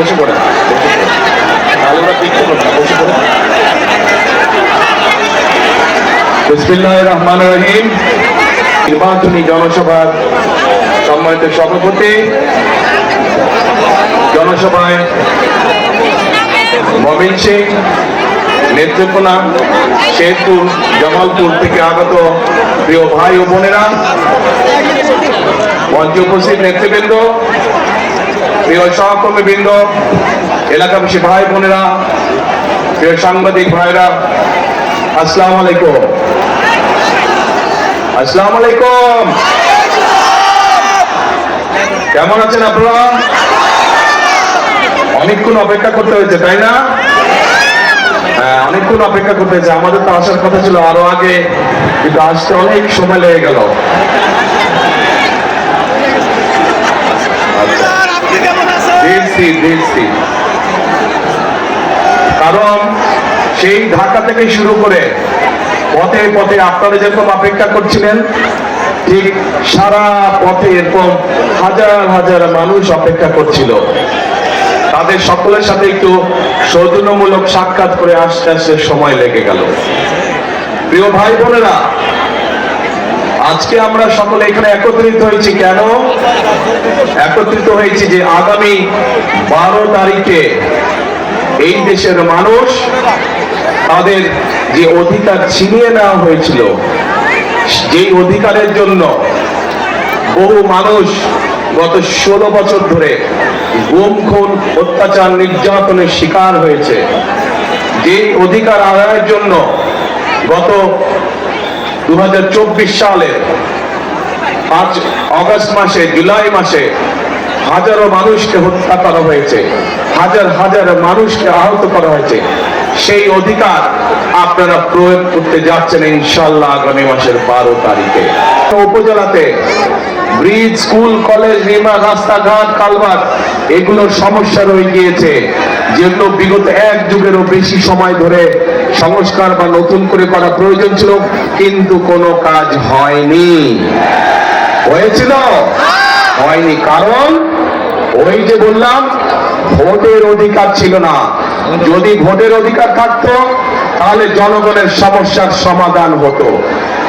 বসে পড়ে। তাহলে ওরা দেখতে পারবে না, বসে পড়ে। বিসমিল্লাহ রহমান রহিম। নির্বাচনী জনসভার সম্মানিত সভাপতি, জনসভায় মমিন সিং নেত্রকোনা, শেরপুর, জামালপুর থেকে আগত প্রিয় ভাই ও বোনেরা, মঞ্চ উপস্থিত নেতৃবৃন্দ প্রিয় সহকর্মী বৃন্দ এলাকাবাসী ভাই বোনেরা, প্রিয় সাংবাদিক ভাইরা, আসসালামু আলাইকুম। আসসালামু আলাইকুম। কেমন আছেন আপনারা? অনেকক্ষণ অপেক্ষা করতে হয়েছে, তাই না? হ্যাঁ অনেকক্ষণ অপেক্ষা করতে হয়েছে। আমাদের তো আসার কথা ছিল আরও আগে, কিন্তু আসতে অনেক সময় লেগে গেল। দেখছি দেখছি কারণ সেই ঢাকা থেকে শুরু করে পথে পথে আপনারা যেরকম অপেক্ষা করছিলেন, ঠিক সারা পথে এরকম হাজার হাজার মানুষ অপেক্ষা করছিল। তাদের সকলের সাথে একটু সৌজন্যমূলক সাক্ষাৎ করে আসতে আসতে সময় লেগে গেল। প্রিয় ভাই বোনেরা আজকে আমরা সকলে এখানে একত্রিত হয়েছি কেন? একত্রিত হয়েছি যে আগামী বারো তারিখে এই দেশের মানুষ তাদের যে অধিকার ছিনিয়ে নেওয়া হয়েছিল, যেই অধিকারের জন্য বহু মানুষ গত ষোলো বছর ধরে গুম, খুন, অত্যাচার, নির্যাতনের শিকার হয়েছে। যে অধিকার আদায়ের জন্য গত দু সালের অগস্ট মাসে, জুলাই মাসে হাজারো মানুষকে হত্যা করা হয়েছে। হাজার হাজার মানুষকে আহত করা হয়েছে। সেই অধিকার আপনারা প্রয়োগ করতে যাচ্ছেন ইনশাল্লাহ আগামী মাসের বারো তারিখে। উপজেলাতে ব্রিজ, স্কুল, কলেজ, নির্মাণ, রাস্তাঘাট, কালভার্ট, এগুলোর সমস্যা রয়ে গিয়েছে। যেগুলো বিগত এক যুগেরও বেশি সময় ধরে সংস্কার বা নতুন করে করা প্রয়োজন ছিল, কিন্তু কোনো কাজ হয়নি। হয়েছিল? হয়নি। কারণ, ওই যে বললাম, ভোটের অধিকার ছিল না। যদি ভোটের অধিকার থাকতো, তাহলে জনগণের সমস্যার সমাধান হতো।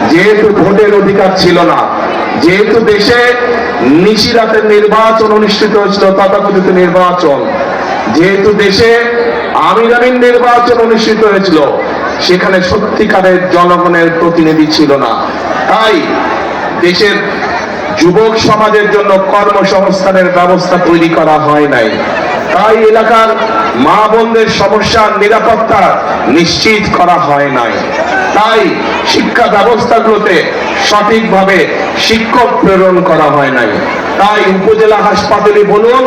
যেহেতু ভোটের অধিকার ছিল না, যেহেতু দেশে নিশিরাতের নির্বাচন অনুষ্ঠিত হয়েছিল, তথাকথিত নির্বাচন যেহেতু দেশে আমির নির্বাচন অনুষ্ঠিত হয়েছিল, সেখানে সত্যিকারের জনগণের প্রতিনিধি ছিল না। তাই দেশের যুবক সমাজের জন্য কর্মসংস্থানের ব্যবস্থা তৈরি করা হয় নাই। তাই এলাকার মা বোনদের সমস্যার নিরাপত্তা নিশ্চিত করা হয় নাই। তাই শিক্ষা ব্যবস্থাগুলোতে সঠিকভাবে শিক্ষক প্রেরণ করা হয় নাই। তাই উপজেলা হাসপাতালে বলুন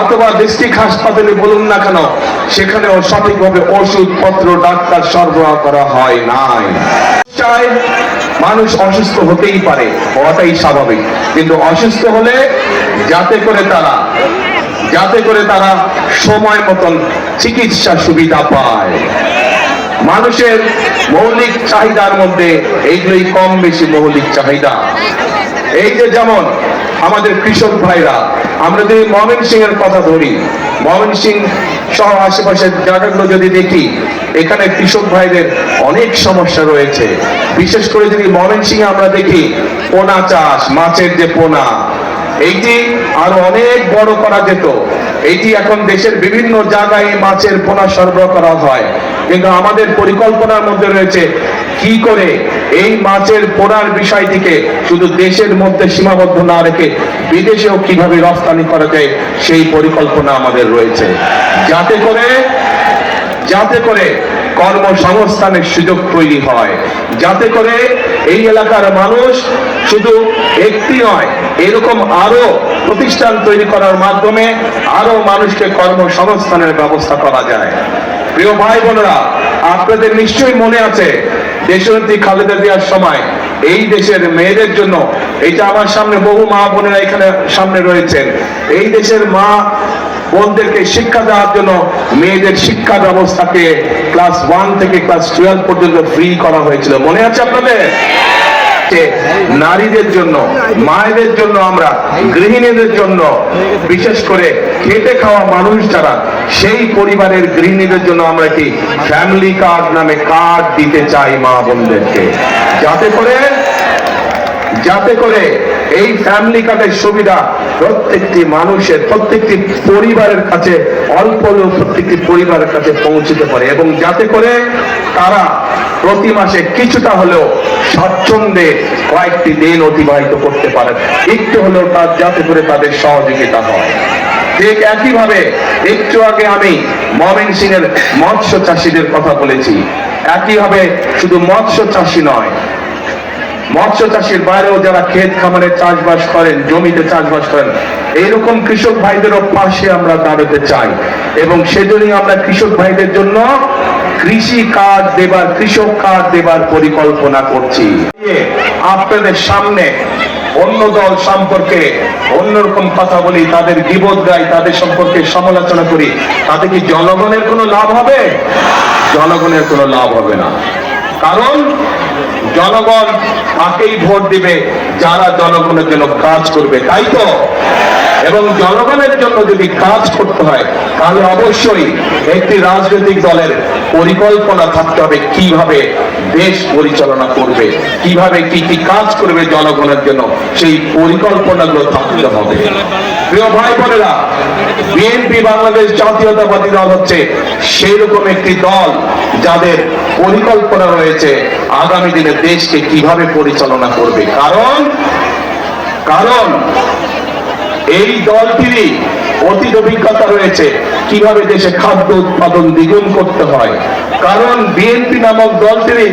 অথবা ডিস্ট্রিক্ট হাসপাতালে বলুন না কেন, সেখানেও সঠিকভাবে ওষুধপত্র, ডাক্তার সরবরাহ করা হয় নাই। মানুষ অসুস্থ হতেই পারে, হওয়াটাই স্বাভাবিক। কিন্তু অসুস্থ হলে যাতে করে তারা যাতে করে তারা সময় মতন চিকিৎসা সুবিধা পায়। মানুষের মৌলিক চাহিদার মধ্যে এইগুলোই কম বেশি মৌলিক চাহিদা। এই যে যেমন আমাদের কৃষক ভাইরা, আমরা যদি ময়মন সিং এর কথা ধরি ময়মন সিং সহ আশেপাশের জায়গাগুলো যদি দেখি, এখানে কৃষক ভাইদের অনেক সমস্যা রয়েছে। বিশেষ করে যদি ময়মন সিং আমরা দেখি, পোনা চাষ, মাছের যে পোনা এইটি আরও অনেক বড় করা যেত। এইটি এখন দেশের বিভিন্ন জায়গায় মাছের পোনা সরবরাহ করা হয়। কিন্তু আমাদের পরিকল্পনার মধ্যে রয়েছে কি করে এই মাছের পোনার বিষয়টিকে শুধু দেশের মধ্যে সীমাবদ্ধ না রেখে বিদেশেও কীভাবে রপ্তানি করা যায় সেই পরিকল্পনা আমাদের রয়েছে। যাতে করে যাতে করে কর্মসংস্থানের সুযোগ তৈরি হয়। যাতে করে এই এলাকার মানুষ শুধু একটি নয়, এরকম আরও প্রতিষ্ঠান তৈরি করার মাধ্যমে আরও মানুষকে কর্মসংস্থানের ব্যবস্থা করা যায়। প্রিয় ভাই বোনেরা, আপনাদের নিশ্চয়ই মনে আছে, দেশনেত্রী খালেদা জিয়ার সময় এই দেশের মেয়েদের জন্য এটা আমার সামনে বহু মা বোনেরা এখানে সামনে রয়েছেন, এই দেশের মা বোনদেরকে শিক্ষা দেওয়ার জন্য মেয়েদের শিক্ষা ব্যবস্থাকে ক্লাস ওয়ান থেকে ক্লাস টুয়েলভ পর্যন্ত ফ্রি করা হয়েছিল। মনে আছে আপনাদের? নারীদের জন্য, মায়েদের জন্য আমরা, গৃহিণীদের জন্য, বিশেষ করে খেটে খাওয়া মানুষ যারা, সেই পরিবারের গৃহিণীদের জন্য আমরা একটি ফ্যামিলি কার্ড নামে কার্ড দিতে চাই মা বোনদেরকে। যাতে করে যাতে করে এই ফ্যামিলি কার্ডের সুবিধা প্রত্যেকটি মানুষের, প্রত্যেকটি পরিবারের কাছে, অল্প হলেও প্রত্যেকটি পরিবারের কাছে পৌঁছতে পারে। এবং যাতে করে তারা প্রতি মাসে কিছুটা হলেও স্বচ্ছন্দে কয়েকটি দিন অতিবাহিত করতে পারে। একটু হলেও তার যাতে করে তাদের সহযোগিতা হয়। ঠিক একইভাবে একটু আগে আমি মমিন সিং এর মৎস্য চাষীদের কথা বলেছি। একইভাবে শুধু মৎস্য চাষী নয় মৎস্য চাষের বাইরেও যারা ক্ষেত খামারে চাষবাস করেন, জমিতে চাষবাস করেন, এইরকম কৃষক ভাইদেরও পাশে আমরা দাঁড়াতে চাই। এবং সেজন্যই আমরা কৃষক ভাইদের জন্য কৃষি কার্ড দেবার, কৃষক কার্ড দেবার পরিকল্পনা করছি। আপনাদের সামনে অন্য দল সম্পর্কে অন্যরকম কথা বলি, তাদের বিবোধ গাই তাদের সম্পর্কে সমালোচনা করি। তাতে কি জনগণের কোনো লাভ হবে? জনগণের কোনো লাভ হবে না। কারণ জনগণ তাকেই ভোট দিবে, যারা জনগণের জন্য কাজ করবে, তাই তো? এবং জনগণের জন্য যদি কাজ করতে হয়, তাহলে অবশ্যই একটি রাজনৈতিক দলের পরিকল্পনা থাকতে হবে, কীভাবে দেশ পরিচালনা করবে, কীভাবে কি কি কাজ করবে জনগণের জন্য, সেই পরিকল্পনাগুলো থাকতে হবে। প্রিয় ভাই বোনেরা, বিএনপি বাংলাদেশ জাতীয়তাবাদী দল হচ্ছে সেই রকম একটি দল যাদের পরিকল্পনা রয়েছে আগামী দিনে দেশকে কীভাবে পরিচালনা করবে। কারণ কারণ এই দলটিরই অতীত অভিজ্ঞতা রয়েছে কীভাবে দেশে খাদ্য উৎপাদন দ্বিগুণ করতে হয়। কারণ বিএনপি নামক দলটিরই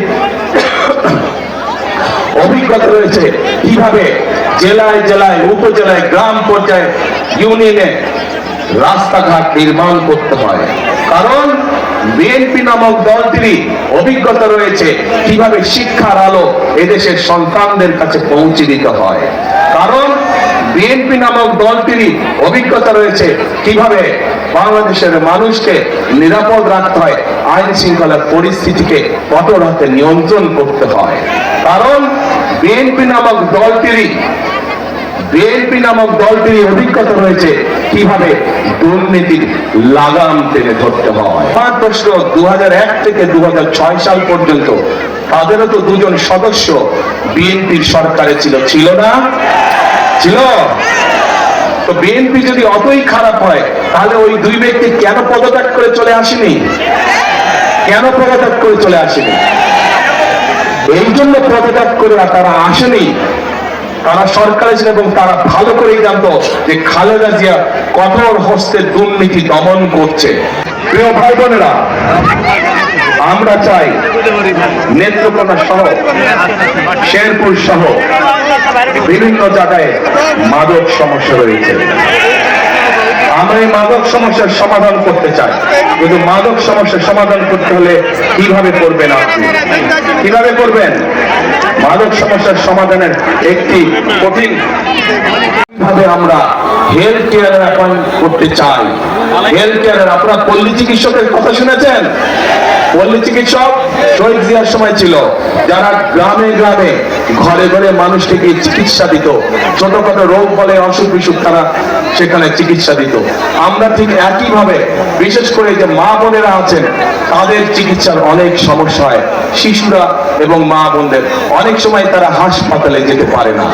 অভিজ্ঞতা রয়েছে কীভাবে জেলায় জেলায়, উপজেলায়, গ্রাম পর্যায়ে ইউনিয়নে রাস্তাঘাট নির্মাণ করতে হয়। কারণ বিএনপি নামক দলটিরই অভিজ্ঞতা রয়েছে কীভাবে শিক্ষার আলো এদেশের সন্তানদের কাছে পৌঁছে দিতে হয়। কারণ বিএনপি নামক দলটিরই অভিজ্ঞতা রয়েছে কীভাবে বাংলাদেশের মানুষকে নিরাপদ রাখতে হয়, আইন শৃঙ্খলার পরিস্থিতিকে কঠোর হাতে নিয়ন্ত্রণ করতে হয়। কারণ বিএনপি নামক দলটিরই বিএনপি নামক দলটির অভিজ্ঞতা রয়েছে কীভাবে দুর্নীতির লাগাম টেনে ধরতে হয়। আমার প্রশ্ন দু থেকে দু সাল পর্যন্ত তাদেরও তো দুজন সদস্য বিএনপির সরকারে ছিল। ছিল না? ছিল। তো বিএনপি যদি অতই খারাপ হয়, তাহলে ওই দুই ব্যক্তি কেন পদত্যাগ করে চলে আসেনি? কেন পদত্যাগ করে চলে আসেনি? এই জন্য পদত্যাগ করে তারা আসেনি। তারা সরকারে ছিল এবং তারা ভালো করেই জানতো যে খালেদা জিয়া কঠোর হস্তে দুর্নীতি দমন করছে। প্রিয় ভাই বোনেরা আমরা চাই নেত্রকোনা সহ, শেরপুর সহ বিভিন্ন জায়গায় মাদক সমস্যা রয়েছে। আমরা এই মাদক সমস্যার সমাধান করতে চাই। কিন্তু মাদক সমস্যার সমাধান করতে হলে কীভাবে করবেন আপনি? কীভাবে করবেন? মাদক সমস্যার সমাধানের একটি কঠিন ভাবে আমরা হেলথ কেয়ারের অ্যাপয়েন্ট করতে চাই। হেলথ কেয়ারের আপনারা পল্লী চিকিৎসকের কথা শুনেছেন? পল্লী চিকিৎসক শহীদ জিয়ার সময় ছিল। যারা গ্রামে গ্রামে, ঘরে ঘরে মানুষকে চিকিৎসা দিত। ছোটখাটো রোগ বলে অসুখ বিসুখ তারা সেখানে চিকিৎসা দিত। আমরা ঠিক একই ভাবে বিশেষ করে যে মা বোনেরা আছেন, তাদের চিকিৎসার অনেক সমস্যা হয় শিশুরা এবং মা বোনদের অনেক সময় তারা হাসপাতালে যেতে পারে না।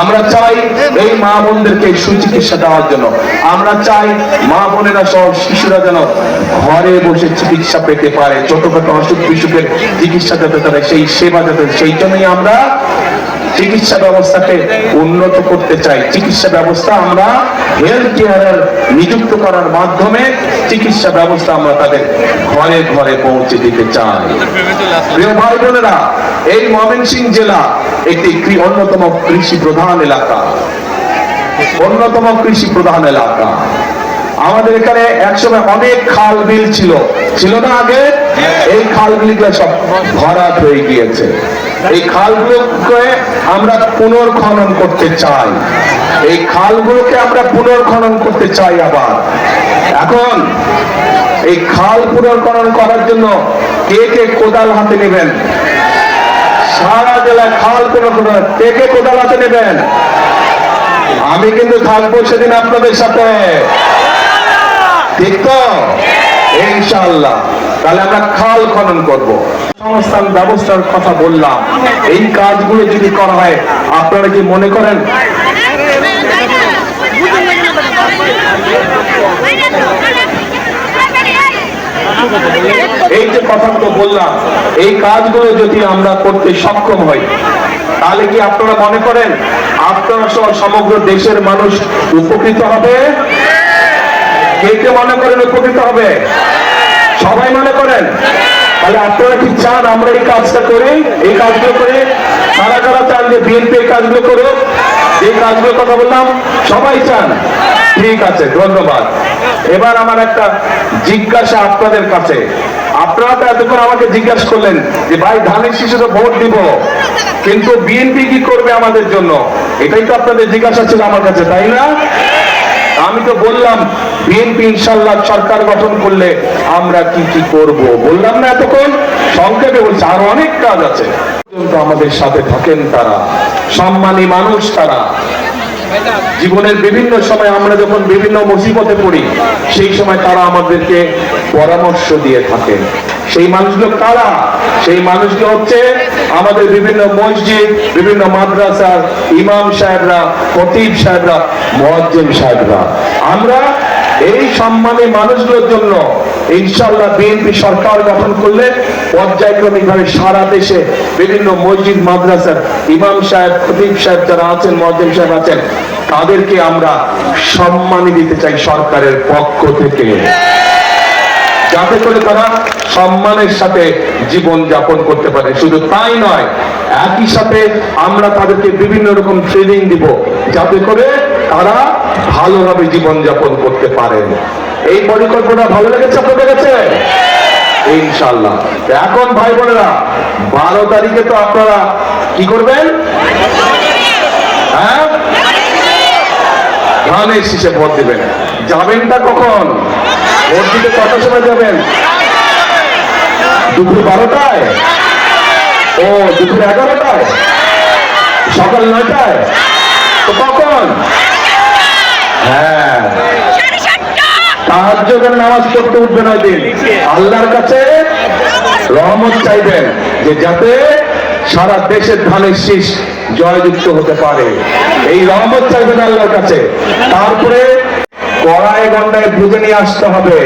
আমরা চাই এই মা বোনদেরকে সুচিকিৎসা দেওয়ার জন্য। আমরা চাই মা বোনেরা সহ শিশুরা যেন ঘরে বসে চিকিৎসা পেতে পারে। ছোটখাটো অসুখ বিসুখের চিকিৎসা যাতে তারা সেই সেবা যাতে সেই জন্যই আমরা চিকিৎসা ব্যবস্থাকে উন্নত করতে চাই। চিকিৎসা ব্যবস্থা আমরা হেলথ কেয়ারের নিযুক্ত করার মাধ্যমে চিকিৎসা ব্যবস্থা আমরা তাদের ঘরে ঘরে পৌঁছে দিতে চাই। প্রিয় ভাই বোনেরা এই ময়মনসিংহ জেলা একটি অন্যতম কৃষি প্রধান এলাকা। অন্যতম কৃষি প্রধান এলাকা। আমাদের এখানে একসময় অনেক খাল বিল ছিল। ছিল না আগে? এই খাল বিলগুলো সব ভরাট হয়ে গিয়েছে। এই খালগুলোকে আমরা পুনর্খনন করতে চাই। এই খালগুলোকে আমরা পুনর্খনন করতে চাই আবার। এখন এই খাল পুনর্খনন করার জন্য কে কে কোদাল হাতে নেবেন? সারা জেলায় খাল কোনো কে কে কোদাল হাতে নেবেন? আমি কিন্তু থাকব সেদিন আপনাদের সাথে। ঠিক তো ইনশাআল্লাহ। তাহলে আমরা খাল খনন করব। সংস্থান ব্যবস্থার কথা বললাম। এই কাজগুলো যদি করা হয়, আপনারা কি মনে করেন? এই যে কথাগুলো বললাম, এই কাজগুলো যদি আমরা করতে সক্ষম হই, তাহলে কি আপনারা মনে করেন আপনারা সহ সমগ্র দেশের মানুষ উপকৃত হবে? কে কে মনে করেন উপকৃত হবে? সবাই মনে করেন? তাহলে আপনারা কি চান আমরা এই কাজটা করি? এই কাজগুলো করি? কারা কারা চান যে বিএনপি এই কাজগুলো করুক? এই কাজগুলোর কথা বললাম, সবাই চান। ঠিক আছে, ধন্যবাদ। এবার আমার একটা জিজ্ঞাসা আপনাদের কাছে। আপনারা তো এতক্ষণ আমাকে জিজ্ঞাসা করলেন যে, ভাই, ধানের শিশুকে ভোট দিব, কিন্তু বিএনপি কি করবে আমাদের জন্য? এটাই তো আপনাদের জিজ্ঞাসা ছিল আমার কাছে, তাই না? আমি তো বললাম বিএনপি ইনশাল্লাহ সরকার গঠন করলে আমরা কি কি করব? বললাম না এতক্ষণ। সংক্ষেপে বলছি, আরও অনেক কাজ আছে। আমাদের সাথে থাকেন তারা। সম্মানী মানুষ তারা। জীবনের বিভিন্ন সময় আমরা যখন বিভিন্ন মুসিবতে পড়ি, সেই সময় তারা আমাদেরকে পরামর্শ দিয়ে থাকেন। সেই মানুষগুলো কারা? সেই মানুষগুলো হচ্ছে আমাদের বিভিন্ন মসজিদ, বিভিন্ন মাদ্রাসার ইমাম সাহেবরা, খতিব সাহেবরা মোয়াজ্জেম সাহেবরা। আমরা এই সম্মানী মানুষগুলোর জন্য ইনশাল্লাহ বিএনপি সরকার গঠন করলে পর্যায়ক্রমিক ভাবে সারা দেশে বিভিন্ন মসজিদ, মাদ্রাসার ইমাম সাহেব, খতিব সাহেব যারা আছেন মহাজিম সাহেব আছেন, তাদেরকে আমরা সম্মানী দিতে চাই সরকারের পক্ষ থেকে। যাতে করে তারা সম্মানের সাথে জীবন যাপন করতে পারে। শুধু তাই নয়, একই সাথে আমরা তাদেরকে বিভিন্ন রকম ট্রেনিং দিব, যাতে করে তারা ভালোভাবে জীবন যাপন করতে পারেন। এই পরিকল্পনা ভালো লেগেছে আপনাদের কাছে? ইনশাল্লাহ এখন ভাই বোনেরা, বারো তারিখে তো আপনারা কি করবেন? হ্যাঁ? ধানের শীষে ভোট দিবেন। কখন? ভোট দিতে কত সময় যাবেন? দুপুর বারোটায়? ও, দুপুর এগারোটায়? সকাল নয়টায়? তো কখন? হ্যাঁ। তাহাজ্জুদের নামাজ পড়তে উঠবেন ওই দিন। আল্লাহর কাছে রহমত চাইবেন যে যাতে সারা দেশের ধানের শীষ জয়যুক্ত হতে পারে। এই রহমত চাইবেন আল্লাহর কাছে। তারপরে কড়াই গন্ডায় বুঝে নিয়ে আসতে হবে।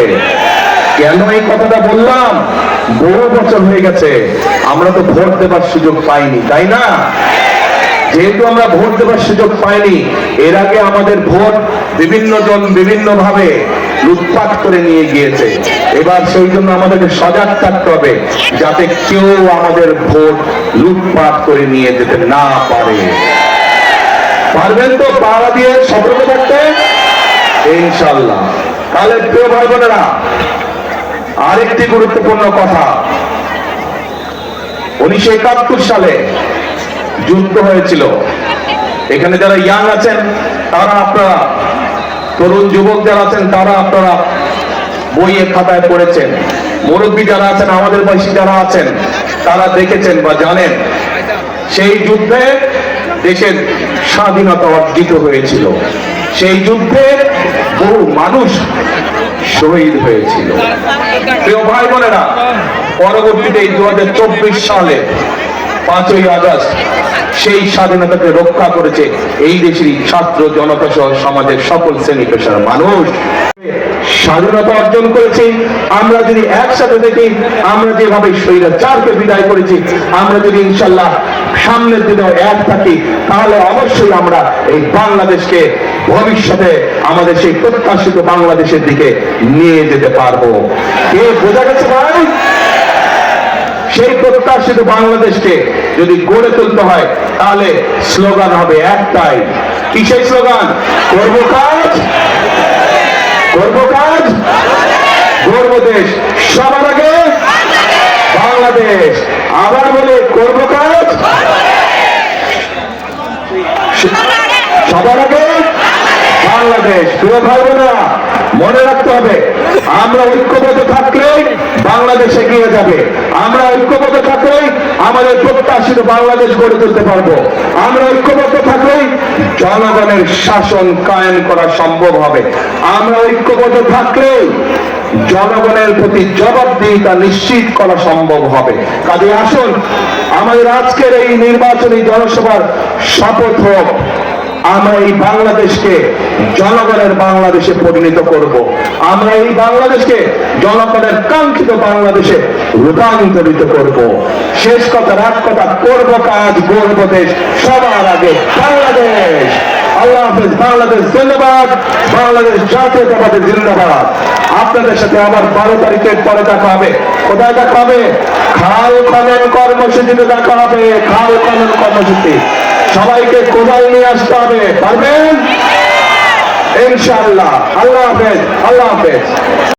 কেন এই কথাটা বললাম? বহু বছর হয়ে গেছে। আমরা তো ভোট দেবার সুযোগ পাইনি, তাই না? যেহেতু আমরা ভোট দেবার সুযোগ পাইনি, এর আগে আমাদের ভোট বিভিন্ন জন বিভিন্ন ভাবে লুটপাট করে নিয়ে গিয়েছে। এবার সেই জন্য আমাদেরকে সজাগ থাকতে হবে যাতে কেউ আমাদের ভোট লুটপাট করে নিয়ে যেতে না পারে। পারবেন তো পাড়া দিয়ে সতর্ক থাকতে? ইনশাল্লাহ তাহলে প্রিয় ভাই বোনেরা আরেকটি গুরুত্বপূর্ণ কথা। উনিশশো একাত্তর সালে যুদ্ধ হয়েছিল। এখানে যারা ইয়াং আছেন, তারা আপনারা, তরুণ যুবক যারা আছেন, তারা আপনারা বইয়ে খাতায় পড়েছেন। মুরব্বী যারা আছেন, আমাদের বয়সী যারা আছেন, তারা দেখেছেন বা জানেন, সেই যুদ্ধে দেশের স্বাধীনতা অর্জিত হয়েছিল। সেই যুদ্ধে বহু মানুষ শহীদ হয়েছিল। প্রিয় ভাই বোনেরা, পরবর্তীতে এই দু হাজার চব্বিশ সালে পাঁচই আগস্ট সেই স্বাধীনতাকে রক্ষা করেছে এই দেশেরই ছাত্র জনতা সহ সমাজের সকল শ্রেণি পেশার মানুষ। স্বাধীনতা অর্জন করেছি, আমরা যদি একসাথে দেখি, আমরা যেভাবে স্বৈরাচারকে বিদায় করেছি, আমরা যদি ইনশাল্লাহ সামনের দিনেও এক থাকি, তাহলে অবশ্যই আমরা এই বাংলাদেশকে ভবিষ্যতে আমাদের সেই প্রত্যাশিত বাংলাদেশের দিকে নিয়ে যেতে পারব। কে বোঝা গেছে ভাই? সেই প্রত্যাশিত বাংলাদেশকে যদি গড়ে তুলতে হয়, তাহলে স্লোগান হবে একটাই। কি সেই স্লোগান? করব কাজ? করব কাজ? গর্ব দেশ। সবার আগে বাংলাদেশ। আবার বলে করব কাজ? সবার আগে বাংলাদেশ। প্রিয় ভাই বোনেরা মনে রাখতে হবে, আমরা ঐক্যবদ্ধ থাকলেই বাংলাদেশ এগিয়ে যাবে। আমরা ঐক্যবদ্ধ থাকলেই আমাদের প্রত্যাশিত বাংলাদেশ গড়ে তুলতে পারব। আমরা ঐক্যবদ্ধ থাকলেই জনগণের শাসন কায়েম করা সম্ভব হবে। আমরা ঐক্যবদ্ধ থাকলেই জনগণের প্রতি জবাবদিহিতা নিশ্চিত করা সম্ভব হবে। কাজে আসুন, আমাদের আজকের এই নির্বাচনী জনসভার শপথ হোক। আমরা এই বাংলাদেশকে জনগণের বাংলাদেশে পরিণত করব। আমরা এই বাংলাদেশকে জনগণের কাঙ্ক্ষিত বাংলাদেশে রূপান্তরিত করব। শেষ কথা, রাত কথা, করব কাজ গর্ব দেশ, সবার আগে বাংলাদেশ। আল্লাহ হাফেজ, বাংলাদেশ জিন্দাবাদ, বাংলাদেশ জাতীয়তাবাদের জিন্দাবাদ। আপনাদের সাথে আবার বারো তারিখের পরে দেখা হবে। কোথায় দেখা হবে? খাল খনন কর্মসূচিতে দেখা হবে। খাল খনন কর্মসূচি। সবাইকে কোদাল নিয়ে আসতে হবে। পারবেন? ইনশাআল্লাহ। আল্লাহ হাফেজ আল্লাহ হাফেজ।